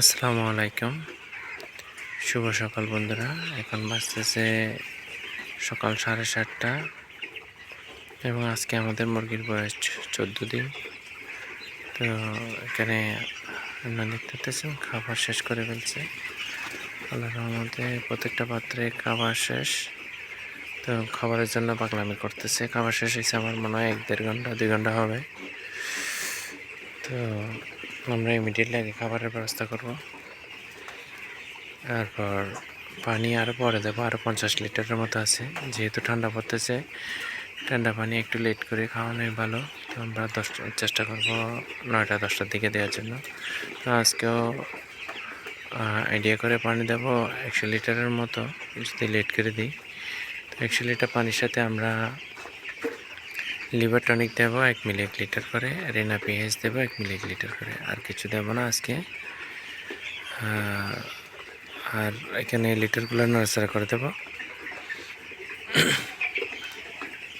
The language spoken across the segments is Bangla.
আসসালামু আলাইকুম। শুভ সকাল বন্ধুরা। এখন বাজতেছে সকাল সাড়ে সাতটা এবং আজকে আমাদের মুরগির বয়স চোদ্দ দিন। তো এখানে আপনারা দেখতে পাচ্ছেন খাবার শেষ করে ফেলছে। আল্লাহ রহমতে প্রত্যেকটা পাত্রে খাবার শেষ। তো খাবারের জন্য পাগলামি করতেছে। খাবার শেষ হয়েছে আমার মনে হয় এক দেড় ঘণ্টা, দুই ঘণ্টা হবে। তো আমরা ইমিডিয়েটলি আগে খাবারের ব্যবস্থা করব। তারপর পানি আরও পরে দেবো আরও পঞ্চাশ লিটারের মতো আছে। যেহেতু ঠান্ডা পড়তেছে, ঠান্ডা পানি একটু লেট করে খাওয়ানোই ভালো। তো আমরা দশটা চেষ্টা করব নয়টা, দশটার দিকে দেওয়ার জন্য। তো আজকেও আইডিয়া করে পানি দেবো একশো লিটারের মতো। যদি লেট করে দিই, তো একশো লিটার পানির সাথে আমরা লিভার টনিক দেবো এক মিলি এক লিটার করে রেনা পেঁয়াজ দেবো এক মিলি এক লিটার করে, আর কিছু দেবো না আজকে। আর এখানে লিটারগুলো নড়াচড়া করে দেবো।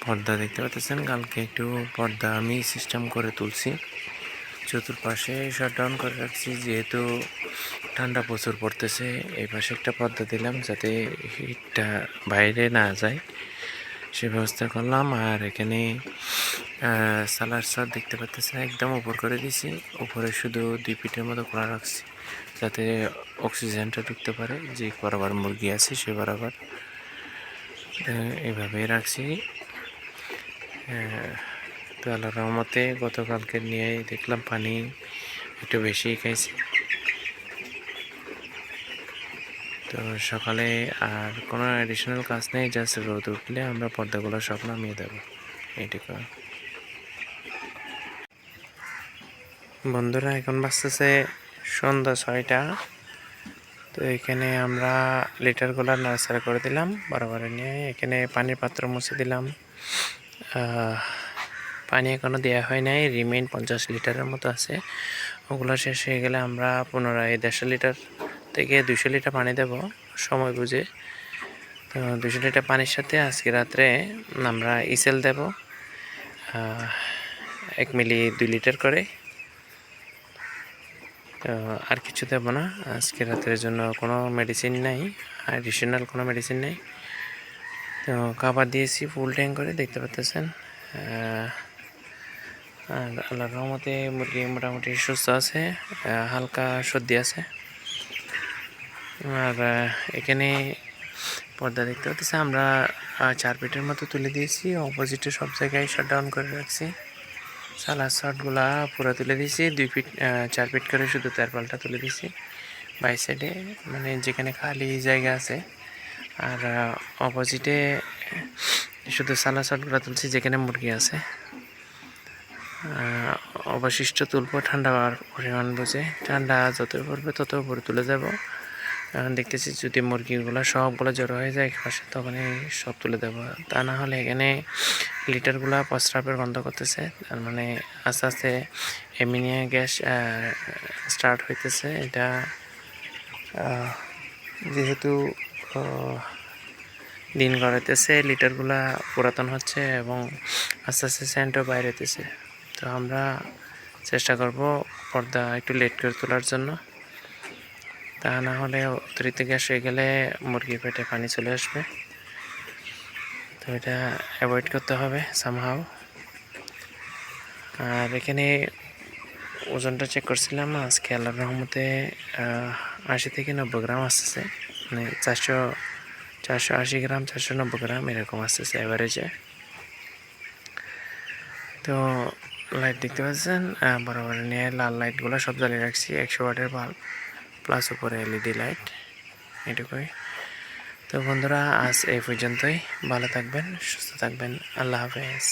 পর্দা দেখতে পাচ্ছেন, কালকে একটু পর্দা আমি সিস্টেম করে তুলছি। চতুর্পাশে শাটডাউন করে রাখছি, যেহেতু ঠান্ডা প্রচুর পড়তেছে, এই পাশে একটা পর্দা দিলাম যাতে হিটটা বাইরে না যায়। সে ব্যবস্থা করলাম আর এখানে সালার সর দেখতে পাচ্ছেন একদম উপর করে দিছি উপরে শুধু দুই পিঠের মতো খোলা রাখছি, যাতে অক্সিজেনটা ঢুকতে পারে, যে বরাবর মুরগি আছে সে বরাবর। এভাবেই রাখছি। তো আল্লাহ রহমতে গতকালকে নিয়ে দেখলাম পানি একটু বেশি খাইছে। তো সকালে আর কোনো অ্যাডিশনাল কাজ নেই জাস্ট রোদ উঠলে আমরা পর্দাগুলো সব নামিয়ে দেবো, এইটুকু। বন্ধুরা, এখন বাঁচতেছে সন্ধ্যা ছয়টা। তো এখানে আমরা লিটারগুলো নার্সারি করে দিলাম, বরাবর নিয়ে এখানে পানির পাত্র মুছে দিলাম। পানি এখনও দেওয়া হয় নাই রিমেইন পঞ্চাশ লিটারের মতো আছে। ওগুলো শেষ হয়ে গেলে আমরা পুনরায় দেড়শো লিটার থেকে দুশো লিটার পানি দেব, সময় বুঝে। তো দুশো লিটার পানির সাথে আজকে রাত্রে আমরা ইসেল দেব এক মিলি দুই লিটার করে। তো আর কিছু দেব না, আজকে রাতের জন্য কোনো মেডিসিন নেই অ্যাডিশনাল কোনো মেডিসিন নেই। তো খাবার দিয়েছি ফুল ট্যাঙ্ক করে, দেখতে পাচ্ছেন আর আল্লাহর রহমতে মুরগি মোটামুটি সুস্থ আছে হালকা সর্দি আছে। আর এখানে পর্দা দেখতে পাচ্ছি। আমরা চার ফিটের মতো তুলে দিয়েছি। অপোজিটে সব জায়গায় শাটডাউন করে রাখছি। সালাদ শটগুলা পুরো তুলে দিয়েছি। দুই ফিট চার ফিট করে শুধু তেরপালটা তুলে দিয়েছি। বাই সাইডে মানে যেখানে খালি জায়গা আছে। আর অপোজিটে শুধু সালা শটগুলো তুলছি, যেখানে মুরগি আছে। অবশিষ্ট তুলব, ঠান্ডা পরিমাণ বুঝে। ঠান্ডা যত পড়বে তত উপরে তুলে যাব। এখন দেখতেছি যদি মুরগিগুলো সবগুলো জড়ো হয়ে যায় পাশে তখনই সব তুলে দেবো। তা না হলে এখানে লিটারগুলো প্রস্রাবের গন্ধ করতেছে। তার মানে আস্তে আস্তে এমিনিয়া গ্যাস স্টার্ট হইতেছে। এটা যেহেতু দিন গড়াইতেছে, লিটারগুলা পুরাতন হচ্ছে এবং আস্তে আস্তে সেন্টও বাইরে হইতেছে। তো আমরা চেষ্টা করব পর্দা একটু লেট করে তোলার জন্য। তা না হলে অতিরিক্ত গ্যাস হয়ে গেলে মুরগির পেটে পানি চলে আসবে। তো এটা অ্যাভয়েড করতে হবে সামহাও আর এখানে ওজনটা চেক করছিলাম আজকে আল্লাহর রহমতে আশি থেকে নব্বই গ্রাম আসতেছে। মানে চারশো চারশো আশি গ্রাম, চারশো নব্বই গ্রাম এরকম আসতেছে অ্যাভারেজে তো লাইট দেখতে পাচ্ছেন বরাবর নিয়ে লাল লাইটগুলো সব জ্বালিয়ে রাখছি, একশো ওয়াটের বাল্ব প্লাস উপরে এলইডি লাইট এটুকুই তো বন্ধুরা, আজ এই পর্যন্তই। ভালো থাকবেন, সুস্থ থাকবেন। আল্লাহ হাফেজ।